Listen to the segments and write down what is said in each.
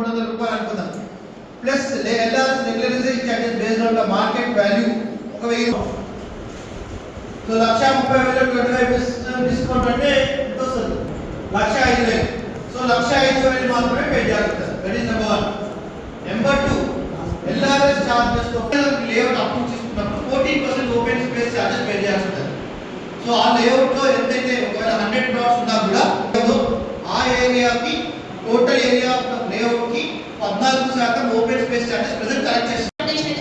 మూడు వందల రూపాయలు అనుకుందాం. Plus LRS regularisation charges based on the market value ఒక వెయ్యి సో లక్ష ముప్పై వేలు ట్వంటీ ఫైవ్ పర్సెంట్ డిస్కౌంట్ అంటే ఎంత వస్తుంది? లక్ష ఐదు వేలు. సో లక్ష ఐదు వేలు మాత్రమే పే చేస్తారు that is number one number two LRS charges layout approve చేసుకున్నప్పుడు fourteen percent open space charges pay చేస్తారు సో ఆ లేఅవుట్లో ఎంతైతే ఒకవేళ హండ్రెడ్ ప్లాట్స్ ఉన్నా కూడా ఆ ఏరియాకి టోటల్ ఏరియా లేఅవుట్కి పద్నాలుగు శాతం open space charges present collect చేస్తారు రికమెండేషన్ అయితే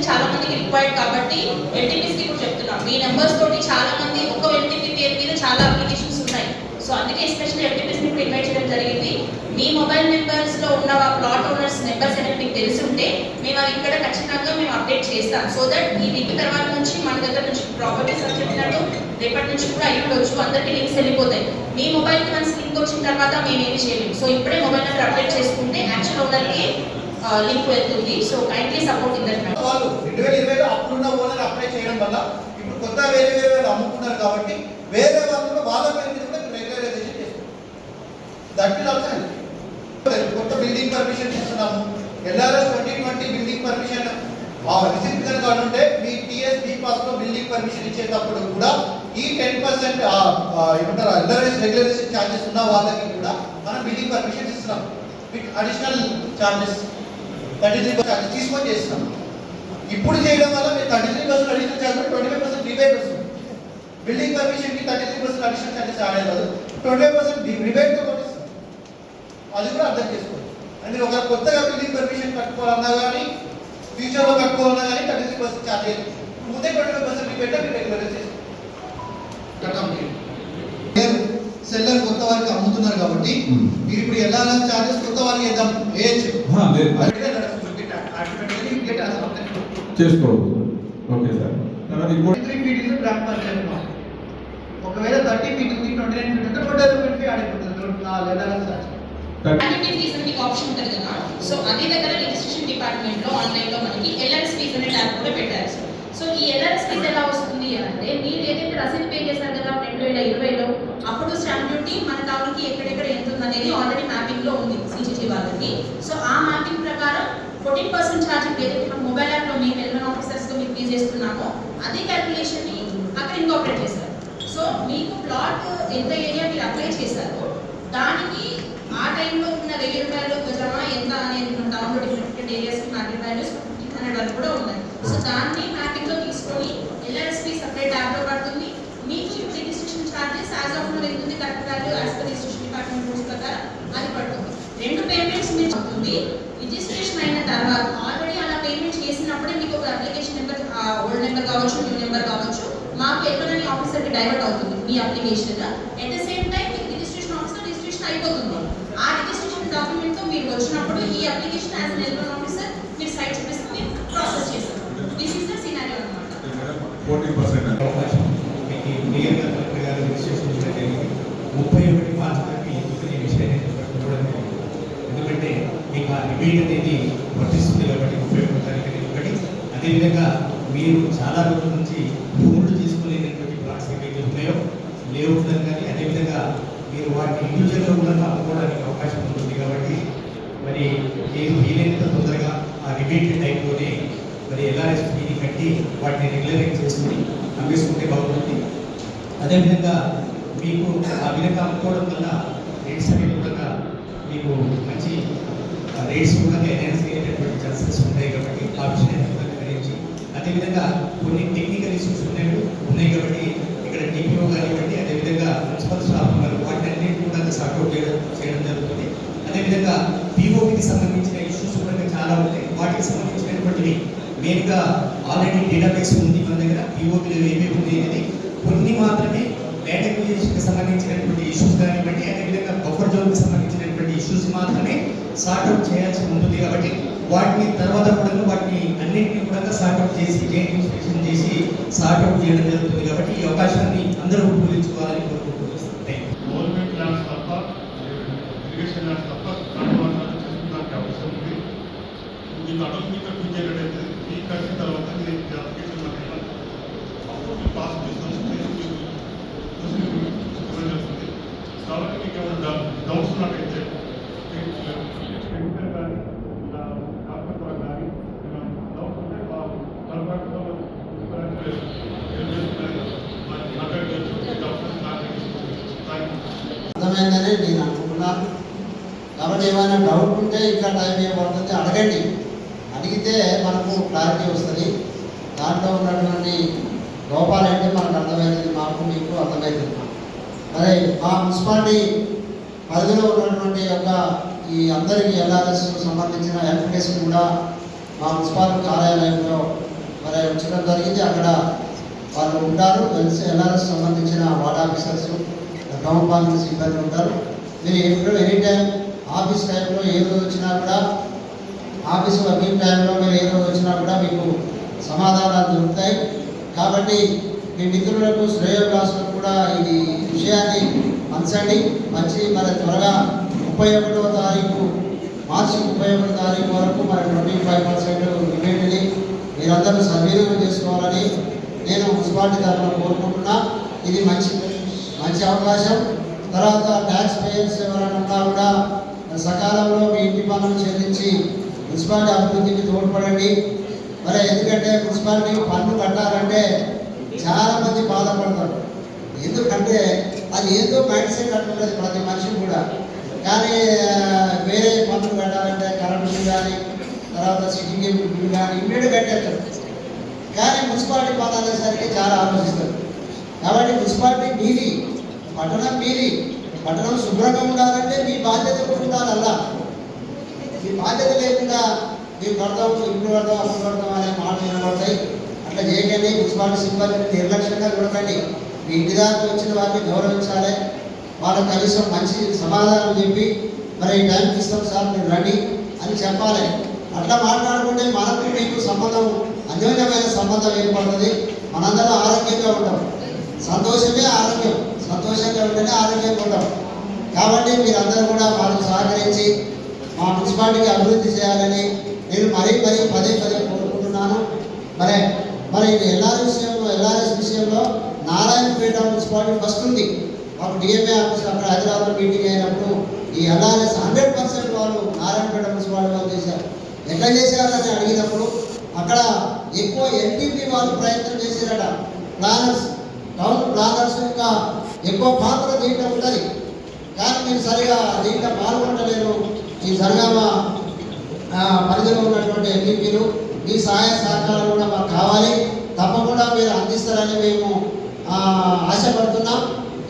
చాలా మందికి రిక్వైర్డ్ కాబట్టి ఎల్టీపీస్కి కూడా చెప్తున్నాం. మీ నెంబర్స్ తోటి చాలా మంది ఒక ఎల్టీపీ పేరు మీద చాలా అప్లికేషన్స్ ఉన్నాయి. సో అందుకే ఎస్పెషల్ ఎల్టీపీస్ని ఇన్వైట్ చేయడం జరిగింది. మీ మొబైల్ నెంబర్స్లో ఉన్న ప్లాట్ ఓనర్స్ నెంబర్స్ అనేది మీకు తెలిసి ఉంటే మేము అవి ఇక్కడ ఖచ్చితంగా మేము అప్డేట్ చేస్తాం. సో దట్ ఈ వీక్ తర్వాత నుంచి మన దగ్గర నుంచి ప్రాపర్టీస్ అని చెప్పినట్టు రేపటి నుంచి కూడా అయి ఉండొచ్చు. అందరికీ లింక్స్ వెళ్ళిపోతాయి. మీ మొబైల్కి మనకి లింక్ వచ్చిన తర్వాత మేము ఏమి చేయలేము సో ఇప్పుడే మొబైల్ నెంబర్ అప్డేట్ చేసుకుంటే యాక్చువల్ ఓనర్కి లింక్ వెళ్తుంది. So kindly support in that వాళ్ళు రెండు వేల ఇరవైలో అప్పుడున్న ఓనర్ అప్లై చేయడం వల్ల ఇప్పుడు కొత్త వేరే వేరే వాళ్ళు అమ్ముకున్నారు కాబట్టి వేరే వాళ్ళు కూడా వాళ్ళ పేరు కూడా రెగ్యులరైజేషన్ దట్ ఇస్ ఆల్సో కొత్త బిల్డింగ్ పర్మిషన్ ఇస్తున్నాము LRS twenty twenty building permission receipt కనుక ఉంటే మీ టీఎస్ బి పాస్లో బిల్డింగ్ పర్మిషన్ ఇచ్చేటప్పుడు కూడా ఈ టెన్ పర్సెంట్ ఏమంటారు ఎల్ఆర్ఎస్ రెగ్యులరేషన్ ఛార్జెస్ ఉన్న వాళ్ళకి కూడా మనం బిల్డింగ్ పర్మిషన్ ఇస్తున్నాం. With additional charges thirty three percent తీసుకొని చేస్తున్నాం. ఇప్పుడు చేయడం వల్ల మీరు thirty three percent additional twenty five percent rebate వస్తుంది. Building పర్మిషన్కి thirty three percent additional charges add అయ్యదు twenty five percent రిబేట్తో కొట్టిస్తుంది అది కూడా అర్థం చేసుకోండి అంటే మీరు ఒక కొత్తగా బిల్డింగ్ పర్మిషన్ కట్టుకోవాలన్నా కానీ ఫ్యూచర్లో కట్టుకోవాలన్నా కానీ థర్టీ త్రీ పర్సెంట్ ఛార్జ్ అయ్యేది ముందే ట్వంటీ ఫైవ్ పర్సెంట్ రిబేట్ మీరు రెగ్యులరైజ్ చేసుకోండి సెల్లర్ కొత్త వారికి అమ్ముతున్నారు కాబట్టి మీరు ఇప్పుడు ఎలా చార్జెస్ కొత్త వారికి వేద్దాం. వేయచ్చు. చేసుకోవచ్చు. Okay sir. తర్వాత ఇంకోటి ఫీట్ ఒకవేళ థర్టీ ఫీట్ ఉంది ట్వంటీ నైన్ ఫీట్ ఉంటే ట్వంటీ రూపీస్ ఫీ ఆడిపోతుంది ఆప్షన్ ఉంటుంది కదా. సో అదే దగ్గర రిజిస్ట్రేషన్ డిపార్ట్మెంట్లో ఆన్లైన్లో మనకి ఎల్ఆర్ఎస్ ఫీజ్ అనే ట్యాబ్ కూడా పెట్టారు సో ఈ ఎల్ఆర్ఎస్ ఫీజ్ ఎలా వస్తుంది అంటే మీరు ఏదైతే రసీదు పే చేశారు కదా రెండు వేల ఇరవైలో అప్పుడు స్టాంప్ డ్యూటీ మన టౌన్కి ఎక్కడెక్కడ ఎంత ఉంది అనేది ఆల్రెడీ మ్యాపింగ్లో ఉంది సిజిటి వాళ్ళకి. సో ఆ మ్యాపింగ్ ప్రకారం ఫోర్టీన్ పర్సెంట్ ఛార్జింగ్ ఏదైతే మొబైల్ యాప్లో మేము ఎల్వన్ ఆఫీసర్స్గా మీకు పే చేస్తున్నామో అదే క్యాల్కులేషన్ని అక్కడ ఇంకాపరేట్ చేశారు. సో మీకు ప్లాట్ ఎంత ఏరియా మీరు అప్లై చేశారో దానికి ఆ టైంలో ఉన్న వెయ్యి రూపాయలు గజమా ఎంత అనేది మన టౌన్లో different different areas market values fifteen hundred కూడా ఉన్నాయి సో దాన్ని మ్యాపింగ్లో తీసుకొని ఎల్ఆర్ఎస్పి సపరేట్ యాప్లో పడుతుంది మీకు registration charges as of now ఎంత ఉంది correct value as per registration department rules ప్రకారం అది పడుతుంది రెండు పేమెంట్స్ మీరు అవుతుంది రిజిస్ట్రేషన్ అయిన తర్వాత ఆల్రెడీ అలా పేమెంట్ చేసినప్పుడే మీకు ఒక అప్లికేషన్ నెంబర్ ఓల్డ్ నెంబర్ కావచ్చు న్యూ నెంబర్ కావచ్చు మాకు ఎక్కడని ఆఫీసర్కి డైవర్ట్ అవుతుంది మీ application at the same time మీకు రిజిస్ట్రేషన్ ఆఫీసర్ రిజిస్ట్రేషన్ అయిపోతుంది. ఆ రిజిస్ట్రేషన్ డాక్యుమెంట్తో మీరు వచ్చినప్పుడు ఈ application as an L one officer మీరు సైట్ చూపిస్తుంది ప్రాసెస్ చేస్తారు దిస్ ఇస్ ద సినారియో అన్నమాట ఫోర్టీ పర్సెంట్ అవకాశం మీకు క్లియర్గా కలెక్టర్ గారు రిజిస్ట్రేషన్ చేయడం జరిగింది ముప్పై ఒకటి మార్చి వరకు ఎందుకు ఈ విషయాన్ని చూడడం జరిగింది ఎందుకంటే మీకు ఆ రిబేట్ అనేది వర్తిస్తుంది కాబట్టి ముప్పై ఒకటి తారీఖు అనేది ఒకటి అదేవిధంగా మీరు చాలా రోజుల నుంచి భూములు తీసుకునేటటువంటి ప్లాట్స్ ఏవైతే ఉన్నాయో లేఅవుట్లను కానీ అదేవిధంగా మీరు వాటిని ఇండివిజువల్గా కూడా అమ్ముకోవడానికి అవకాశం ఉంటుంది కాబట్టి మరి మీరు వీలైనంత తొందరగా ఆ రిబేట్ టైంలోనే మరి ఎల్ఆర్ఎస్ ఫీని కట్టి వాటిని రెగ్యులరైజ్ చేసుకుని అమ్మేసుకుంటే బాగుంటుంది. అదేవిధంగా మీకు ఆ వినక అమ్ముకోవడం వల్ల రేట్స్ అనేవి కూడా మీకు మంచి రేట్స్ కూడా ఎన్హాన్స్ అయ్యేటటువంటి ఛాన్సెస్ ఉంటాయి కాబట్టి ఆ విషయాన్ని కూడా గ్రహించి అదేవిధంగా కొన్ని టెక్నికల్ ఇష్యూస్ ఉన్నాయి ఉన్నాయి కాబట్టి ఇక్కడ టీపీఓ కానివ్వండి అదేవిధంగా మున్సిపల్ స్టాఫ్ ఉన్నారు వాటిని అన్నింటి కూడా సార్ట్అవుట్ చేయడం చేయడం జరుగుతుంది. అదేవిధంగా పీఓకి సంబంధించిన చాలా ఉంటాయి వాటికి సంబంధించినటువంటివి మెయిన్గా ఆల్రెడీ డేటాబేస్ ఉంది మన దగ్గర పీఓపీలో ఏమేమి ఉంది అనేది కొన్ని మాత్రమే డేటా సంబంధించినటువంటి ఇష్యూస్ కానివ్వండి అదేవిధంగా బఫర్ జోన్కి సంబంధించినటువంటి ఇష్యూస్ మాత్రమే సార్ట్అవుట్ చేయాల్సి ఉంటుంది కాబట్టి వాటిని తర్వాత కూడా వాటిని అన్నింటినీ కూడా సార్ట్అవుట్ చేసి గేట్ ఇన్స్పెక్షన్ చేసి సార్ట్అవుట్ చేయడం జరుగుతుంది కాబట్టి ఈ అవకాశాన్ని అందరూ ఉపయోగించుకోవాలని కట్టిన తర్వాత మీరు అప్లికేషన్ పట్టిన అప్పుడు పాస్ చేస్తాను చేస్తుంది కాబట్టి మీకు ఏమైనా డౌట్స్ ఉన్నట్టయితే టెక్నికల్ కానీ డాక్టర్ ద్వారా కానీ డౌట్స్ ఉంటే పొరపాటుతో అర్థమైందని నేను అనుకుంటున్నాను. కాబట్టి ఏమైనా డౌట్ ఉంటే ఇంకా టైం ఇవ్వబడుతుంది అడగండి. అడిగితే మనకు క్లారిటీ వస్తుంది. దాంట్లో ఉన్నటువంటి లోపాలంటే మనకు అర్థమవుతుంది మాకు మీకు అర్థమవుతుంది మరి మా మున్సిపాలిటీ పరిధిలో ఉన్నటువంటి యొక్క ఈ అందరికీ ఎల్ఆర్ఎస్ సంబంధించిన హెల్ప్ కూడా మా మున్సిపాలిటీ కార్యాలయంలో మరి ఉంచడం జరిగింది. అక్కడ వాళ్ళు ఉంటారు. తెలిసి ఎల్ఆర్ఎస్ సంబంధించిన వార్డ్ ఆఫీసర్స్ గ్రామ పాలన సిబ్బంది ఉంటారు. మీరు ఎప్పుడు ఎనీ టైం ఆఫీస్ టైంలో ఏ రోజు వచ్చినా కూడా ఆఫీస్ వర్కింగ్ టైంలో మీరు ఏ రోజు వచ్చినా కూడా మీకు సమాధానాలు దొరుకుతాయి. కాబట్టి మీ మిత్రులకు శ్రేయోభిలాసులకు కూడా ఇది విషయాన్ని పంచండి. మంచి మరి త్వరగా ముప్పై ఒకటవ తారీఖు మార్చి ముప్పై ఒకటో తారీఖు వరకు మరి ట్వంటీ ఫైవ్ పర్సెంట్ రిబేట్ని మీరందరూ సద్వినియోగం చేసుకోవాలని నేను మున్సిపాలిటీ తరఫున కోరుకుంటున్నా. ఇది మంచి మంచి అవకాశం. తర్వాత ట్యాక్స్ పేయర్స్ ఎవరైనా ఉన్నా కూడా సకాలంలో మీ ఇంటి పనులు చెల్లించి మున్సిపాలిటీ అభివృద్ధికి తోడ్పడండి. మరి ఎందుకంటే మున్సిపాలిటీ పన్ను కట్టాలంటే చాలా మంది బాధపడతారు. ఎందుకంటే అది ఏదో మైండ్ సెట్ అంటున్నది ప్రతి మనిషి కూడా. కానీ వేరే పన్నులు కట్టాలంటే కరెంట్ బిల్ కానీ తర్వాత సిటీ బిల్ కానీ ఇమ్మీడియట్ కట్టేస్తారు. కానీ మున్సిపాలిటీ పన్ను అనేసరికి చాలా ఆలోచిస్తారు. కాబట్టి మున్సిపాలిటీ మీది పట్టణం మీది పట్టణం శుభ్రంగా ఉండాలంటే మీ బాధ్యత కూడా అలా మీ బాధ్యత లేకుండా మేము పడతాం ఇప్పుడు పడతాం అసలు పడతాం అనే మాటలు వినబడతాయి అట్లా చేయకండి. మున్సిపాలిటీ సిబ్బందిని నిర్లక్ష్యంగా చూడకండి మీ ఇంటి దాకా వచ్చిన వారిని గౌరవించాలి. వాళ్ళకి కనీసం మంచి సమాధానం చెప్పి మరి ఈ టైంకి ఇస్తాం సార్ మీరు రండి అని చెప్పాలి. అట్లా మాట్లాడుకుంటే మనకు మీకు సంబంధం అన్యోన్యమైన సంబంధం ఏర్పడుతుంది. మనందరం ఆరోగ్యంగా ఉంటాం. సంతోషమే ఆరోగ్యం. సంతోషంగా ఉంటేనే ఆరోగ్యంగా ఉంటాం. కాబట్టి మీరందరూ కూడా వాళ్ళకి సహకరించి మా మున్సిపాలిటీకి అభివృద్ధి చేయాలని నేను మరీ మరీ పదే పదే కోరుకుంటున్నాను. మరి మరి ఇది ఎల్ఆర్ఎస్ విషయంలో ఎల్ఆర్ఎస్ విషయంలో నారాయణపేట మున్సిపాలిటీ ఫస్ట్ ఉంది. మాకు డిఎంఏ ఆఫీస్ అక్కడ హైదరాబాద్ మీటింగ్ అయినప్పుడు ఈ ఎల్ఆర్ఎస్ హండ్రెడ్ పర్సెంట్ వాళ్ళు నారాయణపేట మున్సిపాలిటీ వాళ్ళు చేశారు. ఎట్లా చేశారని అడిగినప్పుడు అక్కడ ఎక్కువ ఎన్టీపీ వాళ్ళు ప్రయత్నం చేశారట. ప్లానర్స్ టౌన్ ప్లానర్స్ ఇంకా ఎక్కువ పాత్ర దీంట్లో ఉంటుంది కానీ నేను సరిగా దీంట్లో పాల్గొనలేరు ఈ జరగామ పరిధిలో ఉన్నటువంటి ఎంపీలు మీ సహాయ సహకారం కూడా మాకు కావాలి. తప్పకుండా మీరు అందిస్తారని మేము ఆశపడుతున్నాం.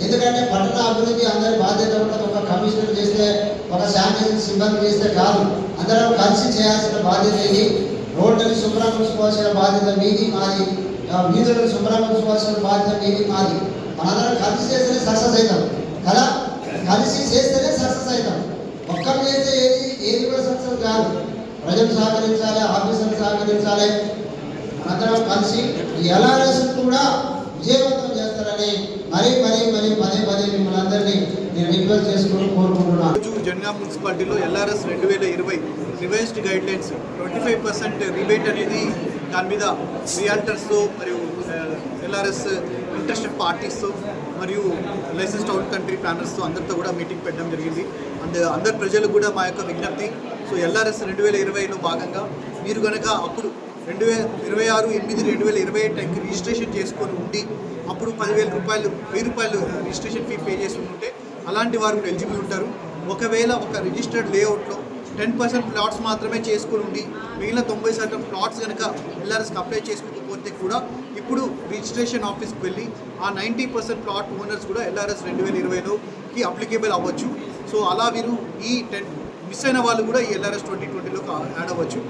ఎందుకంటే పట్టణ అభివృద్ధి అందరి బాధ్యత ఉంటుంది ఒక కమిషనర్ చేస్తే ఒక శానిటైజర్ సిబ్బంది చేస్తే కాదు. అందరం కలిసి చేయాల్సిన బాధ్యత ఇది. రోడ్లను శుభ్రం ఉంచుకోవాల్సిన బాధ్యత మీది మాది. వీధులను శుభ్రం ఉంచుకోవాల్సిన బాధ్యత మీది మాది. మనందరం కలిసి చేస్తేనే సక్సెస్ అవుతాం. కదా? కలిసి చేస్తేనే సక్సెస్ అవుతాం. ఒక్కరు చేస్తే ఏది ఏది కూడా సక్సెస్ కాదు. ప్రజలు సహకరించాలి ఆఫీసర్లు సహకరించాలి. అందరం కలిసి ఎల్ఆర్ఎస్ కూడా విజయవంతం చేస్తారని మరీ మరీ మరీ పదే పదే మిమ్మల్ని అందరినీ నేను రిక్వెస్ట్ చేసుకుని కోరుకుంటున్నాను. రోజు మున్సిపాలిటీలో ఎల్ఆర్ఎస్ రెండు వేల ఇరవై revised guidelines twenty five percent rebate అనేది దాని మీద రియాల్టర్స్తో మరియు ఎల్ఆర్ఎస్ ఇంట్రెస్టెడ్ పార్టీస్తో మరియు లైసెన్స్ అవుట్ కంట్రీ ప్లానర్స్తో అందరితో కూడా మీటింగ్ పెట్టడం జరిగింది. అండ్ అందరి ప్రజలకు కూడా మా యొక్క విజ్ఞప్తి. సో ఎల్ఆర్ఎస్ రెండు వేల ఇరవైలో భాగంగా మీరు కనుక అప్పుడు రెండు వేల ఇరవై ఆరు ఎనిమిది రెండు వేల ఇరవై టైంకి రిజిస్ట్రేషన్ చేసుకొని ఉండి అప్పుడు పదివేల రూపాయలు వెయ్యి రూపాయలు రిజిస్ట్రేషన్ ఫీ పే చేసి ఉంటే అలాంటి వారు కూడా ఎలిజిబుల్ ఉంటారు. ఒకవేళ ఒక రిజిస్టర్డ్ లేఅవుట్లో టెన్ పర్సెంట్ ప్లాట్స్ మాత్రమే చేసుకుని ఉండి మిగిలిన తొంభై శాతం ప్లాట్స్ కనుక ఎల్ఆర్ఎస్కి అప్లై చేసుకోకపోతే కూడా ఇప్పుడు రిజిస్ట్రేషన్ ఆఫీస్కి వెళ్ళి ఆ నైంటీ పర్సెంట్ ప్లాట్ ఓనర్స్ కూడా ఎల్ఆర్ఎస్ రెండు వేల ఇరవైలోకి అప్లికేబుల్ అవ్వచ్చు. సో అలా వీరు ఈ టెన్ మిస్ అయిన వాళ్ళు కూడా ఈ ఎల్ఆర్ఎస్ ట్వంటీ ట్వంటీలోకి యాడ్ అవ్వచ్చు.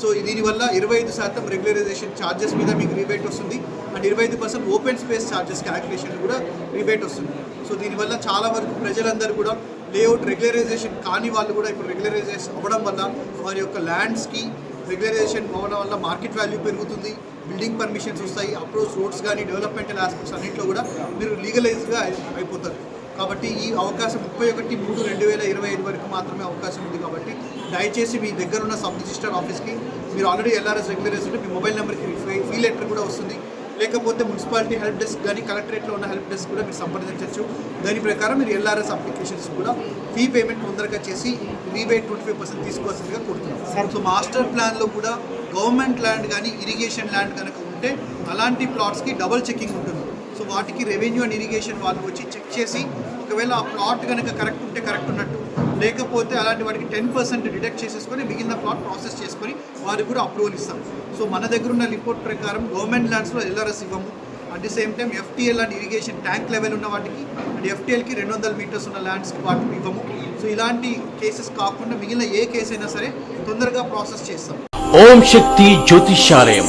సో దీనివల్ల ఇరవై ఐదు శాతం రెగ్యులరైజేషన్ ఛార్జెస్ మీద మీకు రిబేట్ వస్తుంది. అండ్ ఇరవై ఐదు percent open space charges calculation కూడా రిబేట్ వస్తుంది. సో దీనివల్ల చాలా వరకు ప్రజలందరూ కూడా లేఅవుట్ రెగ్యులరైజేషన్ కాని వాళ్ళు కూడా ఇప్పుడు రెగ్యులరైజేషన్ అవ్వడం వల్ల వారి యొక్క ల్యాండ్స్కి రెగ్యులరైజేషన్ అవ్వడం వల్ల మార్కెట్ వాల్యూ పెరుగుతుంది. బిల్డింగ్ పర్మిషన్స్ వస్తాయి. అప్రోచ్ రోడ్స్ కానీ డెవలప్మెంటల్ ఆస్పెక్ట్స్ అన్నింటిలో కూడా మీరు లీగలైజ్గా అయిపోతారు. కాబట్టి ఈ అవకాశం ముప్పై ఒకటి మూడు రెండు వేల ఇరవై ఐదు వరకు మాత్రమే అవకాశం ఉంది కాబట్టి దయచేసి మీ దగ్గర ఉన్న సబ్ రిజిస్టర్ ఆఫీస్కి మీరు ఆల్రెడీ ఎల్ఆర్ఎస్ రెగ్యులరైజ్ ఉంటే మీ మొబైల్ నెంబర్కి ఫీ- లెటర్ కూడా వస్తుంది. లేకపోతే మున్సిపాలిటీ హెల్ప్ డెస్క్ కానీ కలెక్టరేట్లో ఉన్న హెల్ప్ డెస్క్ కూడా మీరు సంప్రదించవచ్చు. దాని ప్రకారం మీరు ఎల్ఆర్ఎస్ అప్లికేషన్స్ కూడా ఫీ పేమెంట్ తొందరగా చేసి రీబేట్ ట్వంటీ ఫైవ్ పర్సెంట్ తీసుకోవాల్సిందిగా కోరుతున్నాం. సో మాస్టర్ ప్లాన్లో కూడా గవర్నమెంట్ ల్యాండ్ కానీ ఇరిగేషన్ ల్యాండ్ కనుక ఉంటే అలాంటి ప్లాట్స్కి డబుల్ చెకింగ్ ఉంటుంది. సో వాటికి రెవెన్యూ అండ్ ఇరిగేషన్ వాళ్ళు వచ్చి చెక్ చేసి ఒకవేళ ఆ ప్లాట్ కనుక కరెక్ట్ ఉంటే కరెక్ట్ ఉన్నట్టు. లేకపోతే అలాంటి వాటికి టెన్ పర్సెంట్ డిడక్ట్ చేసేసుకొని మిగిలిన ప్లాట్ ప్రాసెస్ చేసుకొని వారికి కూడా అప్రూవల్ ఇస్తాం సో మన దగ్గర ఉన్న రిపోర్ట్ ప్రకారం గవర్నమెంట్ ల్యాండ్స్లో ఎల్ఆర్ఎస్ ఇవ్వము. At the same time FTL and irrigation tank level ఉన్న వాటికి అండ్ ఎఫ్టీఎల్కి రెండు వందల మీటర్స్ ఉన్న ల్యాండ్స్కి వాటికి ఇవ్వము. సో ఇలాంటి కేసెస్ కాకుండా మిగిలిన ఏ కేసు అయినా సరే తొందరగా ప్రాసెస్ చేస్తాం. ఓం శక్తి జ్యోతిష్యాలయం.